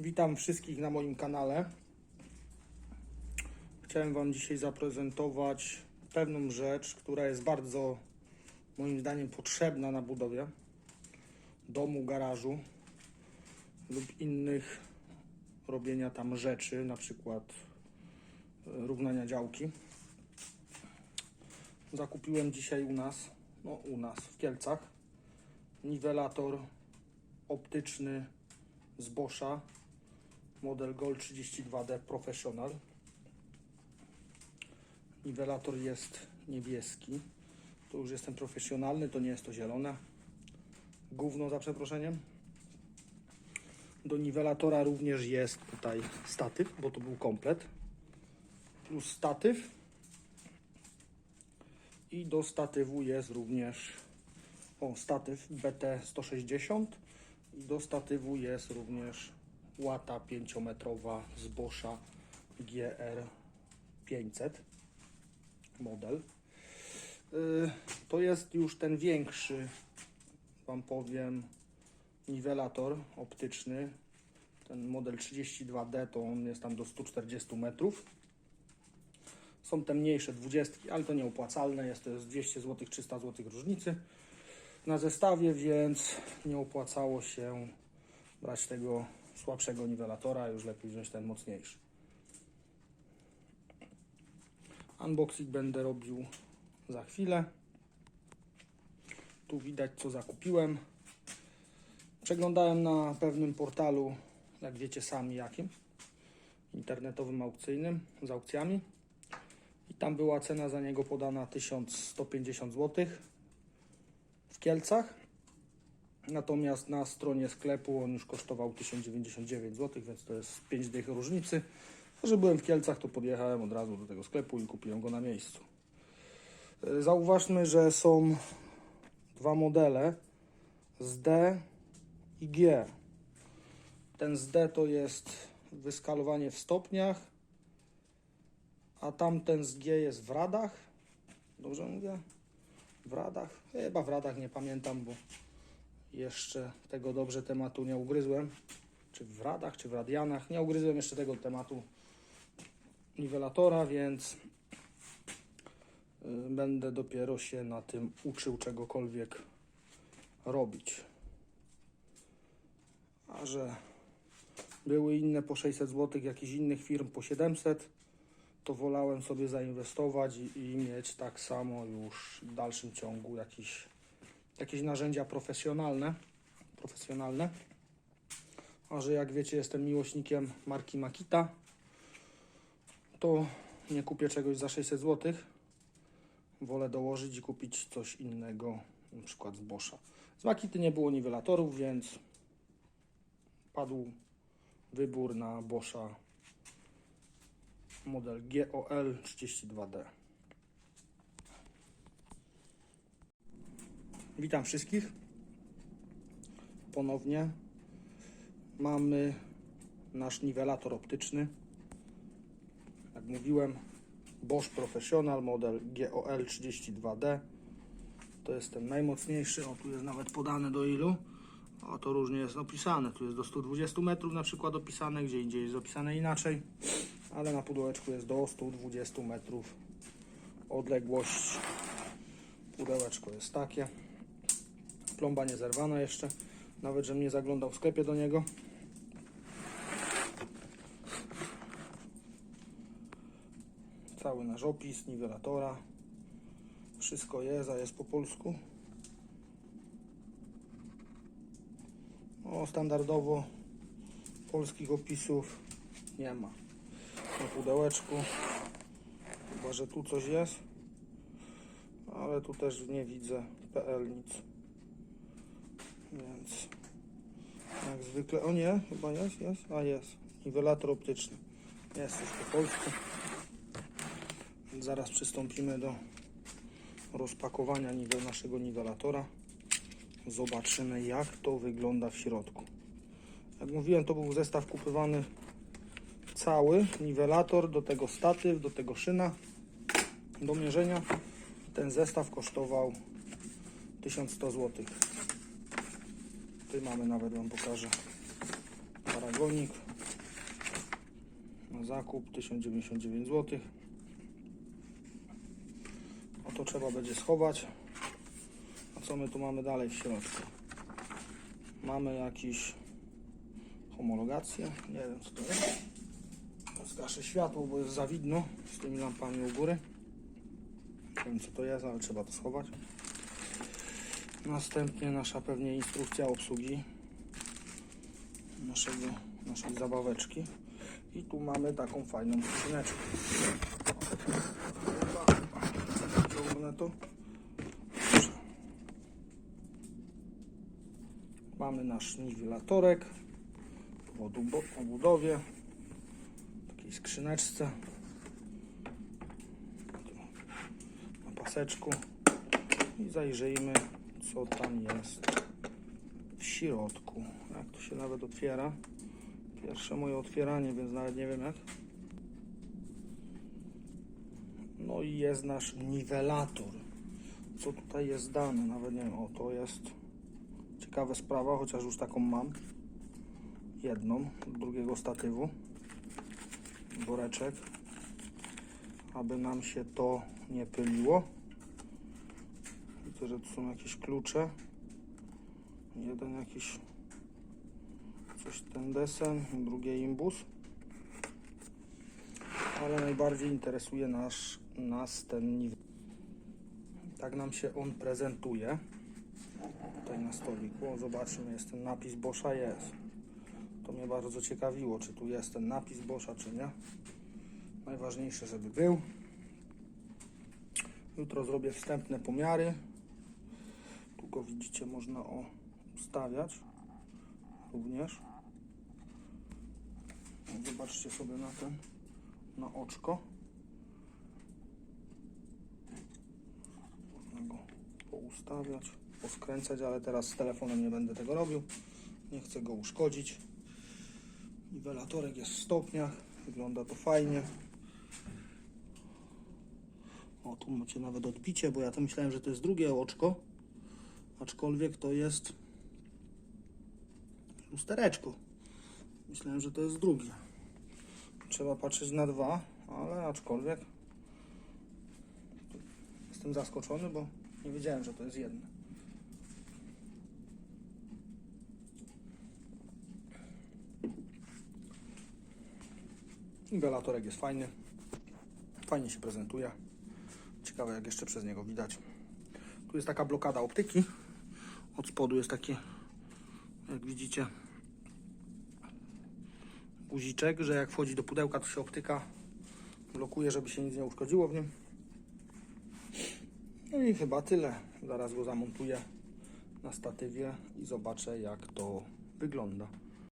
Witam wszystkich na moim kanale. Chciałem Wam dzisiaj zaprezentować pewną rzecz, która jest bardzo moim zdaniem potrzebna na budowie domu, garażu lub innych robienia tam rzeczy, na przykład e, równania działki. Zakupiłem dzisiaj u nas, no u nas w Kielcach, niwelator optyczny z Boscha model Gold 32D Professional. Niwelator jest niebieski. To już jestem profesjonalny, to nie jest to zielone. Gówno za przeproszeniem. Do niwelatora również jest tutaj statyw, bo to był komplet. Plus statyw. I do statywu jest również o, statyw BT160 i do statywu jest również łata 5-metrowa z Boscha GR500 model. Y, To jest już ten większy, Wam powiem, niwelator optyczny. Ten model 32D to on jest tam do 140 metrów. Są te mniejsze 20, ale to nieopłacalne. Jest to jest 200 zł, 300 zł różnicy na zestawie, więc nie opłacało się brać tego słabszego niwelatora, już lepiej wziąć ten mocniejszy. Unboxing będę robił za chwilę. Tu widać co zakupiłem. Przeglądałem na pewnym portalu, jak wiecie sami jakim, internetowym aukcyjnym, z aukcjami. I tam była cena za niego podana 1150 zł w Kielcach. Natomiast na stronie sklepu on już kosztował 1099 zł, więc to jest 5 dych różnicy. A że byłem w Kielcach, to podjechałem od razu do tego sklepu i kupiłem go na miejscu. E, Zauważmy, że są dwa modele z D i G. Ten z D to jest wyskalowanie w stopniach, a tamten z G jest w radach. Dobrze mówię? W radach? Chyba w radach, nie pamiętam, bo jeszcze tego dobrze tematu nie ugryzłem. Czy w radach, czy w radianach. Nie ugryzłem jeszcze tego tematu niwelatora, więc y, będę dopiero się na tym uczył czegokolwiek robić. A że były inne po 600 zł, jakichś innych firm po 700, to wolałem sobie zainwestować i, i mieć tak samo już w dalszym ciągu jakiś, jakieś narzędzia profesjonalne, profesjonalne. A że jak wiecie, jestem miłośnikiem marki Makita, to nie kupię czegoś za 600 zł. Wolę dołożyć i kupić coś innego, na przykład z Boscha. Z Makity nie było niwelatorów, więc padł wybór na Boscha model GOL 32D. Witam wszystkich. Ponownie mamy nasz niwelator optyczny. Jak mówiłem, Bosch Professional model GOL 32D. To jest ten najmocniejszy. O, tu jest nawet podane do ilu. O, to różnie jest opisane. Tu jest do 120 metrów na przykład opisane, gdzie indziej jest opisane inaczej. Ale na pudełeczku jest do 120 metrów odległość. Pudełeczko jest takie. Plomba nie zerwana jeszcze. Nawet, żebym nie zaglądał w sklepie do niego. Cały nasz opis, niwelatora. Wszystko jest, a jest po polsku. O, standardowo polskich opisów nie ma. Na pudełeczku. Chyba, że tu coś jest. Ale tu też nie widzę PL nic. Więc jak zwykle. O nie, chyba jest, jest. A jest. Niwelator optyczny. Jest już po polsku. Zaraz przystąpimy do rozpakowania niwe- naszego niwelatora. Zobaczymy jak to wygląda w środku. Jak mówiłem, to był zestaw kupowany cały. Niwelator, do tego statyw, do tego szyna do mierzenia. Ten zestaw kosztował 1100 zł. Tu mamy nawet Wam pokażę paragonik. Na zakup 1099 zł. No to trzeba będzie schować. A co my tu mamy dalej w środku? Mamy jakiś homologację. Nie wiem co to jest. Zgaszę światło, bo jest za widno z tymi lampami u góry. Nie wiem co to jest, ale trzeba to schować. Następnie nasza pewnie instrukcja obsługi naszego, naszej zabaweczki. I tu mamy taką fajną skrzyneczkę. Ciągnę to. Mamy nasz niwelatorek w obudo- obudowie, w takiej skrzyneczce na paseczku i zajrzyjmy co tam jest w środku. Jak to się nawet otwiera. Pierwsze moje otwieranie, więc nawet nie wiem jak. No i jest nasz niwelator. Co tutaj jest dane? Nawet nie wiem. O, to jest ciekawa sprawa, chociaż już taką mam. Jedną, drugiego statywu. Woreczek. Aby nam się to nie pyliło. Widzę, że tu są jakieś klucze. Jeden jakiś coś ten desen, drugie imbus. Ale najbardziej interesuje nas, nas ten. Tak nam się on prezentuje. Tutaj na stoliku. Zobaczmy, jest ten napis Boscha jest. To mnie bardzo ciekawiło, czy tu jest ten napis Boscha, czy nie. Najważniejsze, żeby był. Jutro zrobię wstępne pomiary. Tu go widzicie, można o ustawiać również. Zobaczcie sobie na ten, na oczko. Można go poustawiać, poskręcać, ale teraz z telefonem nie będę tego robił. Nie chcę go uszkodzić. Niwelatorek jest w stopniach, wygląda to fajnie. O, tu macie nawet odbicie, bo ja to myślałem, że to jest drugie oczko, aczkolwiek to jest lustereczko. Myślałem, że to jest drugie. Trzeba patrzeć na dwa, ale aczkolwiek jestem zaskoczony, bo nie wiedziałem, że to jest jedno. Niwelatorek jest fajny. Fajnie się prezentuje. Ciekawe jak jeszcze przez niego widać. Tu jest taka blokada optyki. Od spodu jest taki, jak widzicie, guziczek, że jak wchodzi do pudełka, to się optyka blokuje, żeby się nic nie uszkodziło w nim. No i chyba tyle. Zaraz go zamontuję na statywie i zobaczę jak to wygląda.